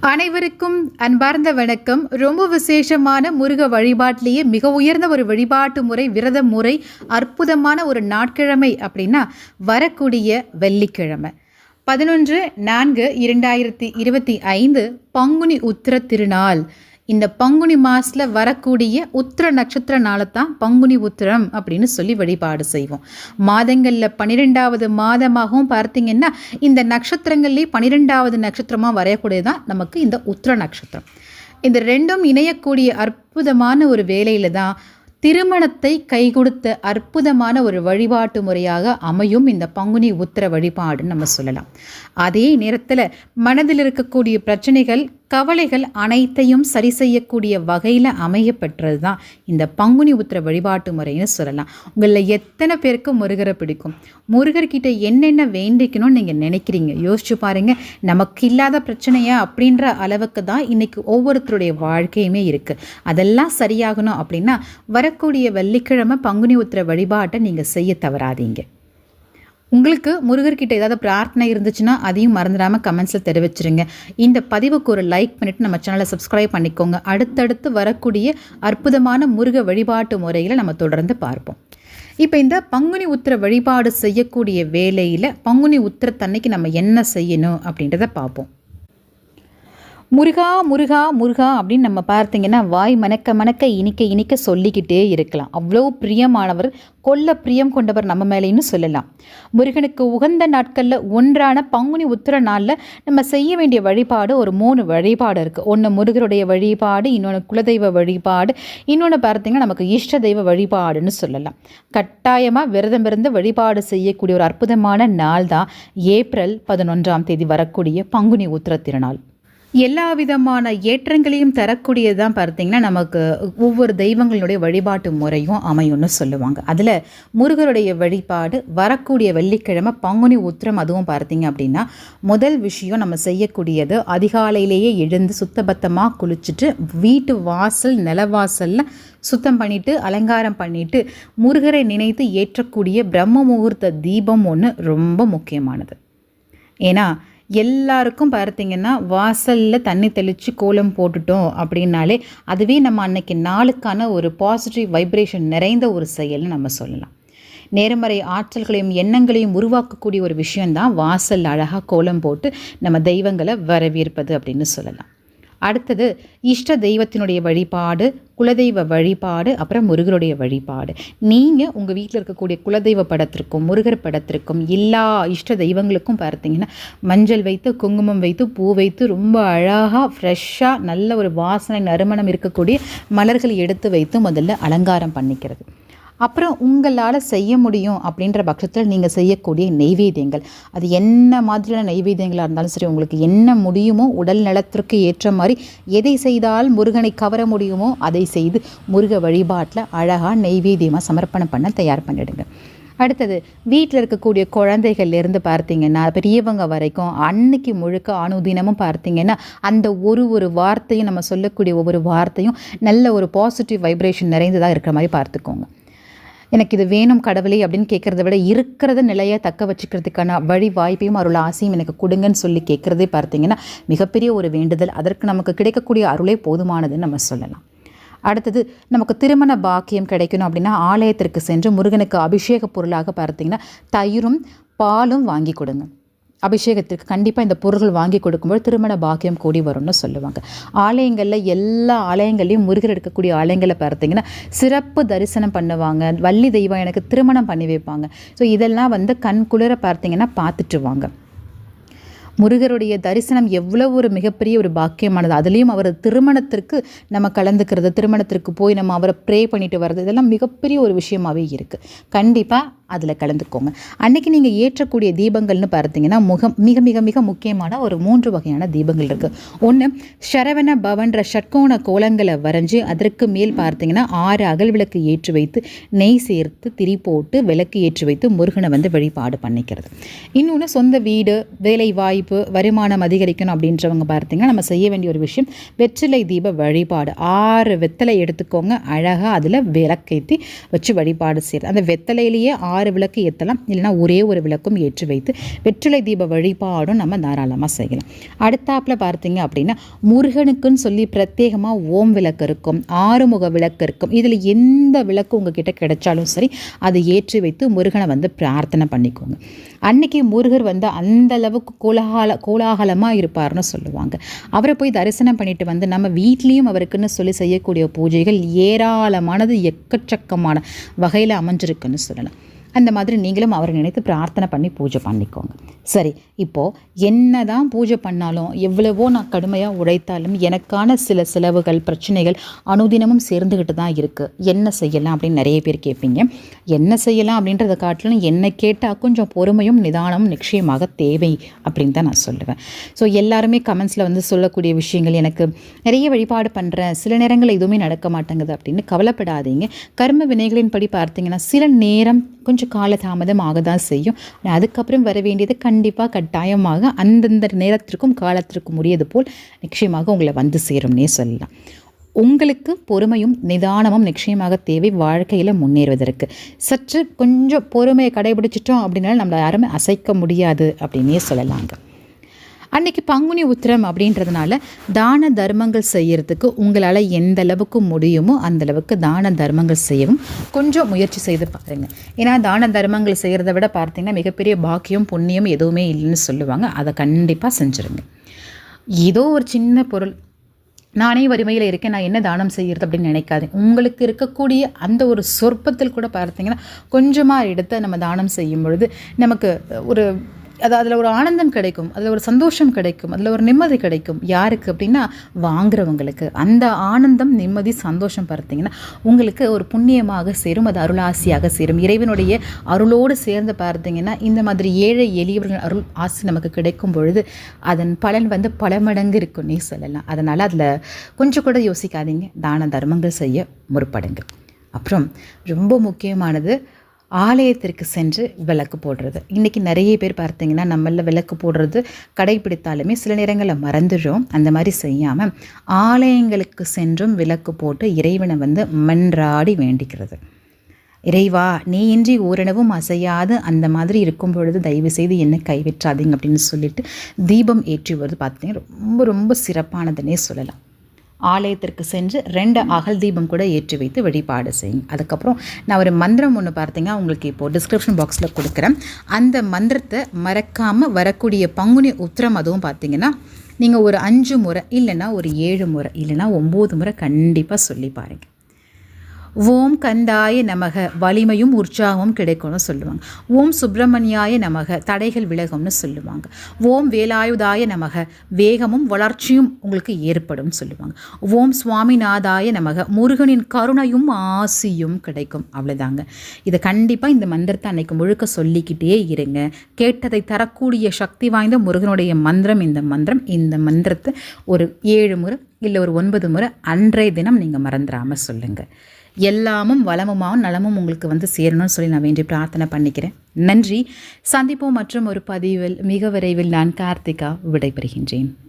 அனைவருக்கும் அன்பார்ந்த வணக்கம். ரொம்ப விசேஷமான முருக வழிபாட்டிலேயே மிக உயர்ந்த ஒரு வழிபாட்டு முறை விரத முறை அற்புதமான ஒரு நாட்கிழமை அப்படின்னா வரக்கூடிய வெள்ளிக்கிழமை. பதினொன்று நான்கு இரண்டாயிரத்தி இருபத்தி ஐந்து பங்குனி உத்திர திருநாள். இந்த பங்குனி மாதத்தில் வரக்கூடிய உத்திர நட்சத்திர நாளை தான் பங்குனி உத்திரம் அப்படின்னு சொல்லி வழிபாடு செய்வோம். மாதங்களில் பன்னிரெண்டாவது மாதமாகவும் பார்த்தீங்கன்னா இந்த நட்சத்திரங்கள்லேயே பன்னிரெண்டாவது நட்சத்திரமாக வரையக்கூடியதான் நமக்கு இந்த உத்திர நட்சத்திரம். இந்த ரெண்டும் இணையக்கூடிய அற்புதமான ஒரு வேலையில் தான் திருமணத்தை கை கொடுத்த அற்புதமான ஒரு வழிபாட்டு முறையாக அமையும் இந்த பங்குனி உத்திர வழிபாடுன்னு நம்ம சொல்லலாம். அதே நேரத்தில் மனதில் இருக்கக்கூடிய பிரச்சனைகள் கவலைகள் அனைத்தையும் சரி செய்யக்கூடிய வகையில் அமையப்பெற்றது தான் இந்த பங்குனி உத்திர வழிபாட்டு முறைன்னு சொல்லலாம். உங்களில் எத்தனை பேருக்கு முருகரை பிடிக்கும்? முருகர்கிட்ட என்னென்ன வேண்டிக்கணும்னு நீங்கள் நினைக்கிறீங்க? யோசிச்சு பாருங்கள் நமக்கு இல்லாத பிரச்சனையா அப்படின்ற அளவுக்கு தான் இன்றைக்கி ஒவ்வொருத்தருடைய வாழ்க்கையுமே இருக்குது அதெல்லாம் சரியாகணும் அப்படின்னா வரக்கூடிய வெள்ளிக்கிழமை பங்குனி உத்திர வழிபாட்டை நீங்கள் செய்ய தவறாதீங்க. உங்களுக்கு முருகர்கிட்ட ஏதாவது பிரார்த்தனை இருந்துச்சுன்னா அதையும் மறந்துடாமல் கமெண்ட்ஸில் தெரிவிச்சிருங்க. இந்த பதிவுக்கு ஒரு லைக் பண்ணிவிட்டு நம்ம சேனலை சப்ஸ்கிரைப் பண்ணிக்கோங்க. அடுத்தடுத்து வரக்கூடிய அற்புதமான முருக வழிபாட்டு முறையில் நம்ம தொடர்ந்து பார்ப்போம். இப்போ இந்த பங்குனி உத்திர வழிபாடு செய்யக்கூடிய வேலையில் பங்குனி உத்திரத்தன்னைக்கு நம்ம என்ன செய்யணும் அப்படின்றத பார்ப்போம். முருகா முருகா முருகா அப்படின்னு நம்ம பார்த்தீங்கன்னா வாய் மணக்க மணக்க இனிக்க இனிக்க சொல்லிக்கிட்டே இருக்கலாம். அவ்வளோ பிரியமானவர் கொல்ல பிரியம் கொண்டவர் நம்ம மேலேன்னு சொல்லலாம். முருகனுக்கு உகந்த நாட்களில் ஒன்றான பங்குனி உத்திர நாளில் நம்ம செய்ய வேண்டிய வழிபாடு ஒரு மூணு வழிபாடு இருக்குது ஒன்று முருகருடைய வழிபாடு இன்னொன்று குலதெய்வ வழிபாடு இன்னொன்று பார்த்தீங்கன்னா நமக்கு இஷ்ட தெய்வ வழிபாடுன்னு சொல்லலாம். கட்டாயமாக விரதம் இருந்து வழிபாடு செய்யக்கூடிய ஒரு அற்புதமான நாள் தான் ஏப்ரல் பதினொன்றாம் தேதி வரக்கூடிய பங்குனி உத்திர திருநாள். எல்லா விதமான ஏற்றங்களையும் தரக்கூடியதான் பார்த்தீங்கன்னா நமக்கு ஒவ்வொரு தெய்வங்களுடைய வழிபாட்டு முறையும் அமையும்னு சொல்லுவாங்க. அதில் முருகருடைய வழிபாடு வரக்கூடிய வெள்ளிக்கிழமை பங்குனி உத்திரம் அதுவும் பார்த்தீங்க அப்படின்னா முதல் விஷயம் நம்ம செய்யக்கூடியது அதிகாலையிலேயே எழுந்து சுத்தபத்தமாக குளிச்சுட்டு வீட்டு வாசல் நிலவாசலில் சுத்தம் பண்ணிட்டு அலங்காரம் பண்ணிட்டு முருகரை நினைத்து ஏற்றக்கூடிய பிரம்ம முகூர்த்த தீபம் ஒன்று ரொம்ப முக்கியமானது. ஏன்னா எல்லாருக்கும் பார்த்தீங்கன்னா வாசலில் தண்ணி தெளித்து கோலம் போட்டுட்டோம் அப்படின்னாலே அதுவே நம்ம அன்னைக்கு நாளுக்கான ஒரு பாசிட்டிவ் வைப்ரேஷன் நிறைந்த ஒரு செயல்னு நம்ம சொல்லலாம். நேர்மறை ஆற்றல்களையும் எண்ணங்களையும் உருவாக்கக்கூடிய ஒரு விஷயந்தான் வாசல் அழகாக கோலம் போட்டு நம்ம தெய்வங்களை வரவேற்பது அப்படின்னு சொல்லலாம். அடுத்தது இஷ்ட தெய்வத்தினுடைய வழிபாடு குலதெய்வ வழிபாடு அப்புறம் முருகருடைய வழிபாடு. நீங்கள் உங்கள் வீட்டில் இருக்கக்கூடிய குலதெய்வ படத்திற்கும் முருகர் படத்திற்கும் எல்லா இஷ்ட தெய்வங்களுக்கும் பார்த்தீங்கன்னா மஞ்சள் வைத்து குங்குமம் வைத்து பூ வைத்து ரொம்ப அழகாக ஃப்ரெஷ்ஷாக நல்ல ஒரு வாசனை நறுமணம் இருக்கக்கூடிய மலர்களை எடுத்து வைத்து முதல்ல அலங்காரம் பண்ணிக்கிறது. அப்புறம் உங்களால் செய்ய முடியும் அப்படின்ற பட்சத்தில் நீங்கள் செய்யக்கூடிய நெய்வேத்தியங்கள். அது என்ன மாதிரியான நெய்வேத்தியங்களாக இருந்தாலும் சரி உங்களுக்கு என்ன முடியுமோ உடல் நலத்திற்கு ஏற்ற மாதிரி எதை செய்தால் முருகனை கவர முடியுமோ அதை செய்து முருக வழிபாட்டில் அழகாக நெய்வேத்தியமாக சமர்ப்பணம் பண்ண தயார் பண்ணிடுங்க. அடுத்தது வீட்டில் இருக்கக்கூடிய குழந்தைகள்லேருந்து பார்த்தீங்கன்னா பெரியவங்க வரைக்கும் அன்னைக்கு முழுக்க அணுதினமும் பார்த்தீங்கன்னா அந்த ஒரு ஒரு வார்த்தையும் நம்ம சொல்லக்கூடிய ஒவ்வொரு வார்த்தையும் நல்ல ஒரு பாசிட்டிவ் வைப்ரேஷன் நிறைந்ததாக இருக்கிற மாதிரி பார்த்துக்கோங்க. எனக்கு இது வேணும் கடவுளே அப்படின்னு கேட்குறத விட இருக்கிறத நிலையை தக்க வச்சுக்கிறதுக்கான வழி வாய்ப்பையும் அருள் ஆசையும் எனக்கு கொடுங்கன்னு சொல்லி கேட்குறதே பார்த்தீங்கன்னா மிகப்பெரிய ஒரு வேண்டுதல். அதற்கு நமக்கு கிடைக்கக்கூடிய அருளே போதுமானதுன்னு நம்ம சொல்லலாம். அடுத்தது நமக்கு திருமண பாக்கியம் கிடைக்கணும் அப்படின்னா ஆலயத்திற்கு சென்று முருகனுக்கு அபிஷேக பொருளாக பார்த்தீங்கன்னா தயிரும் பாலும் வாங்கி கொடுங்க. அபிஷேகத்திற்கு கண்டிப்பாக இந்த பொருள்கள் வாங்கி கொடுக்கும்போது திருமண பாக்கியம் கூடி வரும்னு சொல்லுவாங்க. ஆலயங்களில் எல்லா ஆலயங்கள்லையும் முருகர் எடுக்கக்கூடிய ஆலயங்களை பார்த்தீங்கன்னா சிறப்பு தரிசனம் பண்ணுவாங்க. வள்ளி தெய்வம் எனக்கு திருமணம் பண்ணி வைப்பாங்க. ஸோ இதெல்லாம் வந்து கண் குளிர பார்த்தீங்கன்னா பார்த்துட்டு வாங்க முருகருடைய தரிசனம் எவ்வளோ ஒரு மிகப்பெரிய ஒரு பாக்கியமானது. அதுலேயும் அவர் திருமணத்திற்கு நம்ம கலந்துக்கிறது திருமணத்திற்கு போய் நம்ம அவரை ப்ரே பண்ணிட்டு வர்றது இதெல்லாம் மிகப்பெரிய ஒரு விஷயமாகவே இருக்குது கண்டிப்பாக அதில் கலந்துக்கோங்க. அன்னைக்கு நீங்கள் ஏற்றக்கூடிய தீபங்கள்னு பார்த்தீங்கன்னா முகம் மிக மிக மிக முக்கியமான ஒரு மூன்று வகையான தீபங்கள் இருக்குது ஒன்று சரவண பவன்ற ஷட்கோண கோலங்களை வரைஞ்சி அதற்கு மேல் பார்த்தீங்கன்னா ஆறு அகல் விளக்கு ஏற்றி வைத்து நெய் சேர்த்து திரி போட்டு விளக்கு ஏற்றி வைத்து முருகனை வந்து வழிபாடு பண்ணிக்கிறது. இன்னொன்று சொந்த வீடு வேலை வாய்ப்பு வருமானம் அதிகரிக்கணும் அப்படின்றவங்க பார்த்தீங்கன்னா நம்ம செய்ய வேண்டிய ஒரு விஷயம் வெற்றிலை தீப வழிபாடு. ஆறு வெத்தலை எடுத்துக்கோங்க அழகாக அதில் விளக்கேற்றி வச்சு வழிபாடு செய்கிறது அந்த வெத்தலையிலேயே ஆறு ஆறு விளக்கு ஏற்றலாம் இல்லைனா ஒரே ஒரு விளக்கும் ஏற்றி வைத்து வெற்றிலை தீப வழிபாடும் நம்ம தாராளமாக செய்யலாம். அடுத்தாப்பில் பார்த்தீங்க அப்படின்னா முருகனுக்குன்னு சொல்லி பிரத்யேகமாக ஓம் விளக்கு இருக்கும் ஆறுமுக விளக்கு இருக்கும். இதில் எந்த விளக்கு உங்ககிட்ட கிடைச்சாலும் சரி அதை ஏற்றி வைத்து முருகனை வந்து பிரார்த்தனை பண்ணிக்கோங்க. அன்னைக்கு முருகர் வந்து அந்த அளவுக்கு கோலாகல கோலாகலமாக இருப்பார்னு சொல்லுவாங்க. அவரை போய் தரிசனம் பண்ணிட்டு வந்து நம்ம வீட்லேயும் அவருக்குன்னு சொல்லி செய்யக்கூடிய பூஜைகள் ஏராளமானது எக்கச்சக்கமான வகையில் அமைஞ்சிருக்குன்னு சொல்லலாம். அந்த மாதிரி நீங்களும் அவரை நினைத்து பிரார்த்தனை பண்ணி பூஜை பண்ணிக்கோங்க. சரி இப்போது என்ன தான் பூஜை பண்ணாலும் எவ்வளவோ நான் கடுமையாக உழைத்தாலும் எனக்கான சில செலவுகள் பிரச்சனைகள் அனுதினமும் சேர்ந்துக்கிட்டு தான் இருக்குது என்ன செய்யலாம் அப்படின்னு நிறைய பேர் கேட்பீங்க. என்ன செய்யலாம் அப்படின்றத காட்டிலும் என்னை கேட்டால் கொஞ்சம் பொறுமையும் நிதானமும் நிச்சயமாக தேவை அப்படின்னு தான் நான் சொல்லுவேன். ஸோ எல்லாருமே கமெண்ட்ஸில் வந்து சொல்லக்கூடிய விஷயங்கள் எனக்கு நிறைய வழிபாடு பண்ணுறேன் சில நேரங்களில் எதுவுமே நடக்க மாட்டேங்குது அப்படின்னு கவலைப்படாதீங்க. கர்ம வினைகளின் படி பார்த்தீங்கன்னா சில நேரம் கொஞ்சம் காலதாமதமாக ஆக தான் செய்யும் அதுக்கப்புறம் வர வேண்டியது கண்டிப்பாக கட்டாயமாக அந்தந்த நேரத்திற்கும் காலத்திற்கும் உரியது போல் நிச்சயமாக உங்களை வந்து சேரும்னே சொல்லலாம். உங்களுக்கு பொறுமையும் நிதானமும் நிச்சயமாக தேவை. வாழ்க்கையில் முன்னேறுவதற்கு. சற்று கொஞ்சம் பொறுமையை கடைபிடிச்சிட்டோம் அப்படின்னாலும் நம்மளை யாருமே அசைக்க முடியாது அப்படின்னே சொல்லலாங்க. அன்னைக்கு பங்குனி உத்திரம் அப்படின்றதுனால தான தர்மங்கள் செய்யறதுக்கு உங்களால் எந்த அளவுக்கு முடியுமோ அந்த அளவுக்கு தான தர்மங்கள் செய்யவும் கொஞ்சம் முயற்சி செய்து பாருங்கள் ஏன்னா தான தர்மங்கள் செய்கிறத விட பார்த்தீங்கன்னா மிகப்பெரிய பாக்கியம் புண்ணியம் எதுவுமே இல்லைன்னு சொல்லுவாங்க. அதை கண்டிப்பாக செஞ்சுருங்க. ஏதோ ஒரு சின்ன பொருள். நானே வறுமையில் இருக்கேன் நான் என்ன தானம் செய்கிறது அப்படின்னு நினைக்காது உங்களுக்கு இருக்கக்கூடிய அந்த ஒரு சொற்பத்தில் கூட பார்த்தீங்கன்னா கொஞ்சமாக எடுத்து நம்ம தானம் செய்யும் பொழுது நமக்கு ஒரு அது அதில் ஒரு ஆனந்தம் கிடைக்கும் அதில் ஒரு சந்தோஷம் கிடைக்கும் அதில் ஒரு நிம்மதி கிடைக்கும். யாருக்கு அப்படின்னா வாங்குறவங்களுக்கு. அந்த ஆனந்தம் நிம்மதி சந்தோஷம் பார்த்தீங்கன்னா உங்களுக்கு ஒரு புண்ணியமாக சேரும் அது அருளாசியாக சேரும். இறைவனுடைய அருளோடு சேர்ந்து பார்த்தீங்கன்னா இந்த மாதிரி ஏழை எளியவர்கள் அருள் ஆசி நமக்கு கிடைக்கும் பொழுது அதன் பலன் வந்து பல மடங்கு இருக்குன்னே சொல்லலாம். அதனால் அதில் கொஞ்சம் கூட யோசிக்காதீங்க. தான தர்மங்கள் செய்ய முற்படுங்க அப்புறம் ரொம்ப முக்கியமானது ஆலயத்திற்கு சென்று விளக்கு போடுறது. இன்றைக்கி நிறைய பேர் பார்த்தீங்கன்னா நம்மளில் விளக்கு போடுறது கடைப்பிடித்தாலுமே சில நேரங்களில் மறந்துடும் அந்த மாதிரி செய்யாமல் ஆலயங்களுக்கு சென்றும் விளக்கு போட்டு இறைவனை வந்து மன்றாடி வேண்டிக்கிறது. இறைவா நீ இன்றி ஓரணவும் அசையாது. அந்த மாதிரி இருக்கும் பொழுது தயவு செய்து என்ன கைவிற்றாதீங்க அப்படின்னு சொல்லிட்டு தீபம் ஏற்றி வருது. பார்த்தீங்கன்னா ரொம்ப ரொம்ப சிறப்பானதுன்னே சொல்லலாம். ஆலயத்திற்கு சென்று ரெண்டு அகல் தீபம் கூட ஏற்றி வைத்து வழிபாடு செய்யும் அதுக்கப்புறம் நான் ஒரு மந்திரம் ஒன்று பார்த்தீங்கன்னா உங்களுக்கு இப்போது டிஸ்கிரிப்ஷன் பாக்ஸில் கொடுக்குறேன். அந்த மந்திரத்தை மறக்காமல் வரக்கூடிய பங்குனி உத்திரம் அதுவும் பார்த்தீங்கன்னா நீங்கள் ஒரு அஞ்சு முறை இல்லைன்னா ஒரு ஏழு முறை இல்லைன்னா ஒம்பது முறை கண்டிப்பாக சொல்லி பாருங்கள் ஓம் கந்தாய நமக வலிமையும் உற்சாகமும் கிடைக்கும்னு சொல்லுவாங்க. ஓம் சுப்பிரமணியாய நமக தடைகள் விலகும்னு சொல்லுவாங்க. ஓம் வேலாயுதாய நமக வேகமும் வளர்ச்சியும் உங்களுக்கு ஏற்படும் சொல்லுவாங்க. ஓம் சுவாமிநாதாய நமக முருகனின் கருணையும் ஆசியும் கிடைக்கும். அவ்வளோதாங்க இதை கண்டிப்பாக இந்த மந்திரத்தை அன்னைக்கு முழுக்க சொல்லிக்கிட்டே இருங்க. கேட்டதை தரக்கூடிய சக்தி வாய்ந்த முருகனுடைய மந்திரம் இந்த மந்திரம் இந்த மந்திரத்தை ஒரு ஏழு முறை இல்லை ஒரு ஒன்பது முறை அன்றைய தினம் நீங்கள் மறந்துடாமல் சொல்லுங்கள் எல்லாமும் வளமுமாவும் நலமும் உங்களுக்கு வந்து சேரணும்னு சொல்லி நான் வேண்டி பிரார்த்தனை பண்ணிக்கிறேன். நன்றி. சந்திப்போம் மற்றும் ஒரு பதிவில் மிக விரைவில் நான் கார்த்திகா விடைபெறுகின்றேன்.